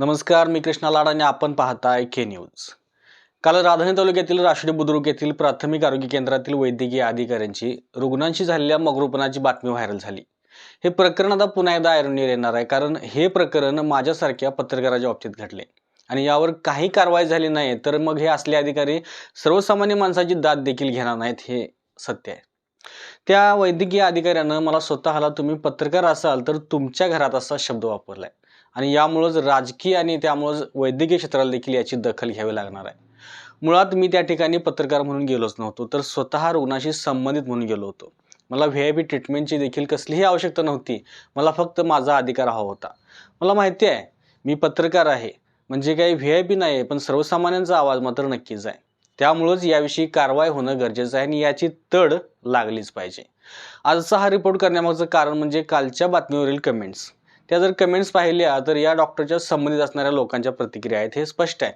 नमस्कार मी कृष्णा लाड आणि आपण पाहताय के न्यूज काल राधानी तालुक्यातील राष्ट्रीय बुद्रुक येथील प्राथमिक आरोग्य केंद्रातील वैद्यकीय अधिकाऱ्यांची रुग्णांशी झालेल्या मगरूपणाची बातमी व्हायरल झाली. हे प्रकरण आता पुन्हा एकदा ऐरणीवर येणार आहे कारण हे प्रकरण माझ्यासारख्या पत्रकाराच्या बाबतीत घडले. आणि यावर काही कारवाई झाली नाही तर मग हे असले अधिकारी सर्वसामान्य माणसाची दाद देखील घेणार नाहीत हे सत्य आहे. त्या वैद्यकीय अधिकाऱ्यानं मला स्वतःला तुम्ही पत्रकार असाल तर तुमच्या घरात असा शब्द वापरलाय. आणि यामुळंच राजकीय आणि त्यामुळंच वैद्यकीय क्षेत्राला देखील याची दखल घ्यावी लागणार आहे. मुळात मी त्या ठिकाणी पत्रकार म्हणून गेलोच नव्हतो तर स्वतः रुग्णाशी संबंधित म्हणून गेलो होतो. मला व्ही आय पी ट्रीटमेंटची देखील कसलीही आवश्यकता नव्हती मला फक्त माझा अधिकार हवा होता. मला माहिती आहे मी पत्रकार आहे म्हणजे काही व्ही आय पी नाही आहे पण सर्वसामान्यांचा आवाज मात्र नक्कीच आहे. त्यामुळंच याविषयी कारवाई होणं गरजेचं आहे आणि याची तड लागलीच पाहिजे. आजचा हा रिपोर्ट करण्यामागचं कारण म्हणजे कालच्या बातमीवरील कमेंट्स त्या जर कमेंट्स पाहिल्या तर या डॉक्टरच्या संबंधित असणाऱ्या लोकांच्या प्रतिक्रिया आहेत हे स्पष्ट आहे.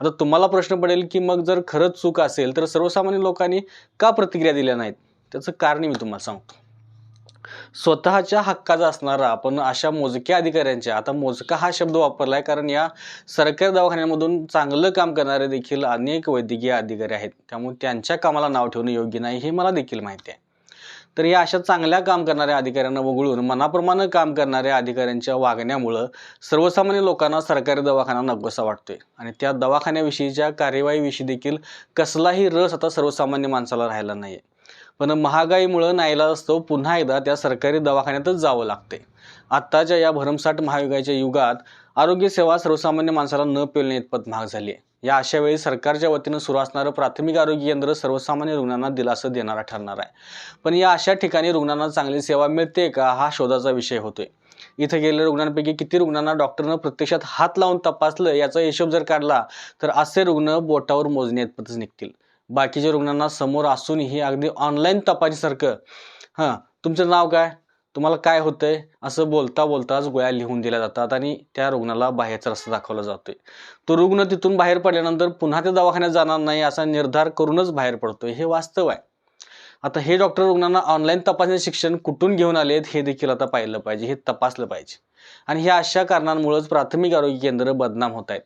आता तुम्हाला प्रश्न पडेल की मग जर खरंच चूक असेल तर सर्वसामान्य लोकांनी का प्रतिक्रिया दिल्या नाहीत? त्याचं कारण मी तुम्हाला सांगतो. स्वतःच्या हक्काचा असणारा पण अशा मोजक्या अधिकाऱ्यांच्या आता मोजका हा शब्द वापरला आहे कारण या सरकारी दवाखान्यामधून चांगलं काम करणारे देखील अनेक वैद्यकीय अधिकारी आहेत. त्यामुळे त्यांच्या कामाला नाव ठेवणं योग्य नाही हे मला देखील माहिती आहे. तर या अशा चांगल्या काम करणाऱ्या अधिकाऱ्यांना वगळून मनाप्रमाणे काम करणाऱ्या अधिकाऱ्यांच्या वागण्यामुळं सर्वसामान्य लोकांना सरकारी दवाखाना नकोसा वाटतोय. आणि त्या दवाखान्याविषयीच्या कार्यवाहीविषयी देखील कसलाही रस आता सर्वसामान्य माणसाला राहिला नाही पण महागाईमुळं नाईला असतो पुन्हा एकदा त्या सरकारी दवाखान्यातच जावं लागते आत्ताच्या या भरमसाठ महायुगाच्या युगात आरोग्यसेवा सर्वसामान्य माणसाला न पेलणे इतपत महाग झाली आहे या अशा वेळी सरकारच्या वतीनं सुरू असणारं प्राथमिक आरोग्य केंद्र सर्वसामान्य रुग्णांना दिलासा देणारा ठरणार आहे. पण या अशा ठिकाणी रुग्णांना चांगली सेवा मिळते का हा शोधाचा विषय होतोय. इथं गेलेल्या रुग्णांपैकी किती रुग्णांना डॉक्टरनं प्रत्यक्षात हात लावून तपासलं याचा हिशोब जर काढला तर असे रुग्ण बोटावर मोजणे निघतील. बाकीच्या रुग्णांना समोर असूनही अगदी ऑनलाईन तपासणीसारखं हां तुमचं नाव काय? तुम्हाला काय होतंय? असं बोलता बोलताच गोळ्या लिहून दिल्या जातात आणि त्या रुग्णाला बाहेरचा रस्ता दाखवला जातोय. तो रुग्ण तिथून बाहेर पडल्यानंतर पुन्हा ते दवाखान्यात जाणार नाही असा निर्धार करूनच बाहेर पडतोय. हे वास्तव आहे. आता हे डॉक्टर रुग्णांना ऑनलाईन तपासणी शिक्षण कुठून घेऊन आलेत हे देखील आता पाहिलं पाहिजे हे तपासलं पाहिजे. आणि ह्या अशा कारणांमुळेच प्राथमिक आरोग्य केंद्र बदनाम होत आहेत.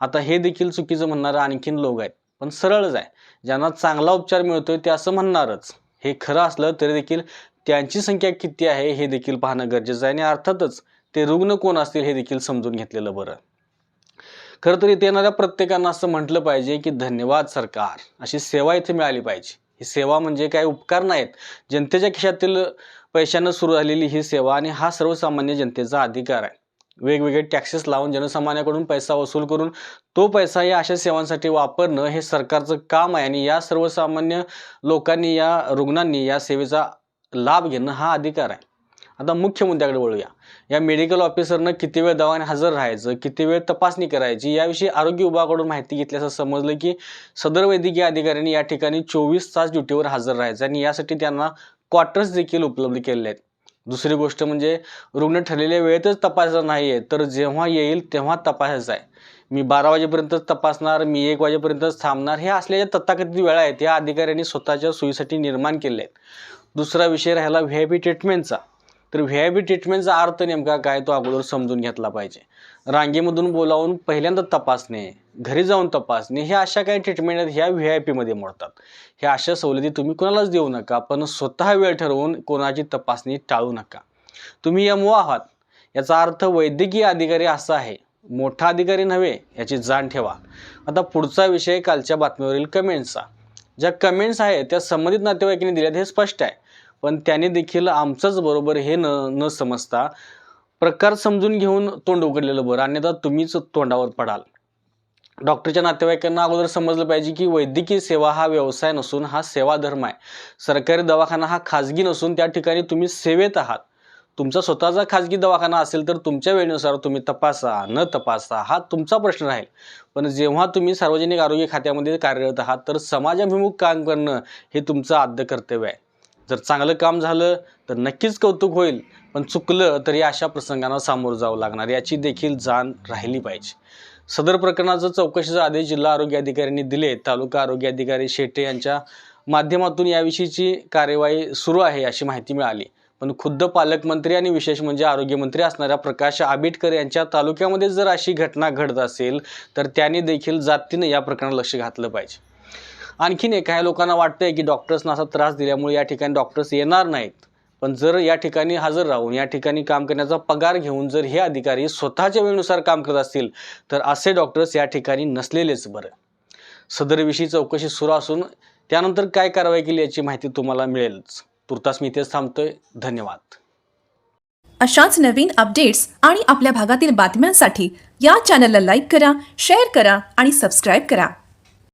आता हे देखील चुकीचं म्हणणारं आणखीन लोक आहेत. पण सरळच आहे. ज्यांना चांगला उपचार मिळतोय ते असं म्हणणारच. हे खरं असलं तरी देखील त्यांची संख्या किती आहे हे देखील पाहणं गरजेचं आहे आणि अर्थातच ते रुग्ण कोण असतील हे देखील समजून घेतलेलं बरं. खरं तर इथे येणाऱ्या प्रत्येकांना असं म्हटलं पाहिजे की धन्यवाद सरकार अशी सेवा इथे मिळाली पाहिजे. ही सेवा म्हणजे काय? उपकार नाहीत. जनतेच्या खिशातील पैशानं सुरू झालेली ही सेवा आणि हा सर्वसामान्य जनतेचा अधिकार आहे. वेगवेगळे टॅक्सेस लावून जनसामान्याकडून पैसा वसूल करून तो पैसा या अशा सेवांसाठी वापरणं हे सरकारचं काम आहे आणि या सर्वसामान्य लोकांनी या रुग्णांनी या सेवेचा लाभ घेणं हा अधिकार आहे. आता मुख्य मुद्द्याकडे वळूया. या मेडिकल ऑफिसरनं किती वेळ दवाने हजर राहायचं किती वेळ तपासणी करायची याविषयी आरोग्य विभागाकडून माहिती घेतल्याचं समजलं की सदर वैद्यकीय अधिकाऱ्यांनी या ठिकाणी चोवीस तास ड्युटीवर हजर राहायचं आणि यासाठी त्यांना क्वार्टर्स देखील उपलब्ध केलेले आहेत. दुसरी गोष्ट म्हणजे रुग्ण ठरलेल्या वेळेतच तपासायचा नाही आहे तर जेव्हा येईल तेव्हा तपासायचं आहे. मी बारा वाजेपर्यंतच तपासणार मी एक वाजेपर्यंतच थांबणार हे असलेल्या तथाकथित वेळा आहेत या अधिकाऱ्यांनी स्वतःच्या सोयीसाठी निर्माण केले आहेत. दुसरा विषय राहिला व्ही आय पी ट्रीटमेंटचा तर व्ही आय पी ट्रीटमेंटचा अर्थ नेमका काय तो अगोदर समजून घेतला पाहिजे. रांगेमधून बोलावून पहिल्यांदा तपासणे घरी जाऊन तपासणे ह्या अशा काही ट्रीटमेंट आहेत ह्या व्ही आय पीमध्ये मोडतात. ह्या अशा सवलती तुम्ही कोणालाच देऊ नका पण स्वतः वेळ ठरवून कोणाची तपासणी टाळू नका. तुम्ही यमो आहात. याचा अर्थ वैद्यकीय अधिकारी असा आहे. मोठा अधिकारी नव्हे याची जाण ठेवा. आता पुढचा विषय कालच्या बातमीवरील कमेंट्सचा ज्या कमेंट्स आहेत त्या संबंधित नातेवाईकांनी दिल्यात हे स्पष्ट आहे. पण त्याने देखील आमचंच बरोबर हे न न समजता प्रकार समजून घेऊन तोंड उघडलेलं बरं. अन्यथा तुम्हीच तोंडावर पडाल. डॉक्टरच्या नातेवाईकांना अगोदर समजलं पाहिजे की वैद्यकीय सेवा हा व्यवसाय नसून हा सेवा धर्म आहे. सरकारी दवाखाना हा खाजगी नसून त्या ठिकाणी तुम्ही सेवेत आहात. तुमचा स्वतःचा खाजगी दवाखाना असेल तर तुमच्या वेळेनुसार तुम्ही तपासा न तपासा हा तुमचा प्रश्न राहील. पण जेव्हा तुम्ही सार्वजनिक आरोग्य खात्यामध्ये कार्यरत आहात तर समाजाभिमुख काम करणं हे तुमचं आद्य कर्तव्य आहे. जर चांगलं काम झालं तर नक्कीच कौतुक होईल. पण चुकलं तरी अशा प्रसंगांना सामोरं जावं लागणार याची देखील जाण राहिली पाहिजे. सदर प्रकरणाचं चौकशीचा आदेश जिल्हा आरोग्य अधिकाऱ्यांनी दिले. तालुका आरोग्य अधिकारी शेटे यांच्या माध्यमातून याविषयीची कार्यवाही सुरू आहे अशी माहिती मिळाली. पण खुद्द पालकमंत्री आणि विशेष म्हणजे आरोग्यमंत्री असणाऱ्या प्रकाश आंबेडकर यांच्या तालुक्यामध्ये जर अशी घटना घडत असेल तर त्यांनी देखील जातीनं या प्रकरणात लक्ष घातलं पाहिजे. आणखीन एक काही लोकांना वाटतंय की डॉक्टर्सना असा त्रास दिल्यामुळे या ठिकाणी डॉक्टर्स येणार नाहीत. पण जर या ठिकाणी हजर राहून या ठिकाणी काम करण्याचा पगार घेऊन जर हे अधिकारी स्वतःच्या वेळेनुसार काम करत असतील तर असे डॉक्टर्स या ठिकाणी नसलेलेच बरं. सदरविषयी चौकशी सुरू असून त्यानंतर काय कारवाई केली याची माहिती तुम्हाला मिळेलच. तुर्तास मी इथेच थांबतोय. धन्यवाद. अशाच नवीन अपडेट्स आणि आपल्या भागातील बातम्यांसाठी या चॅनलला लाईक करा शेअर करा आणि सबस्क्राईब करा.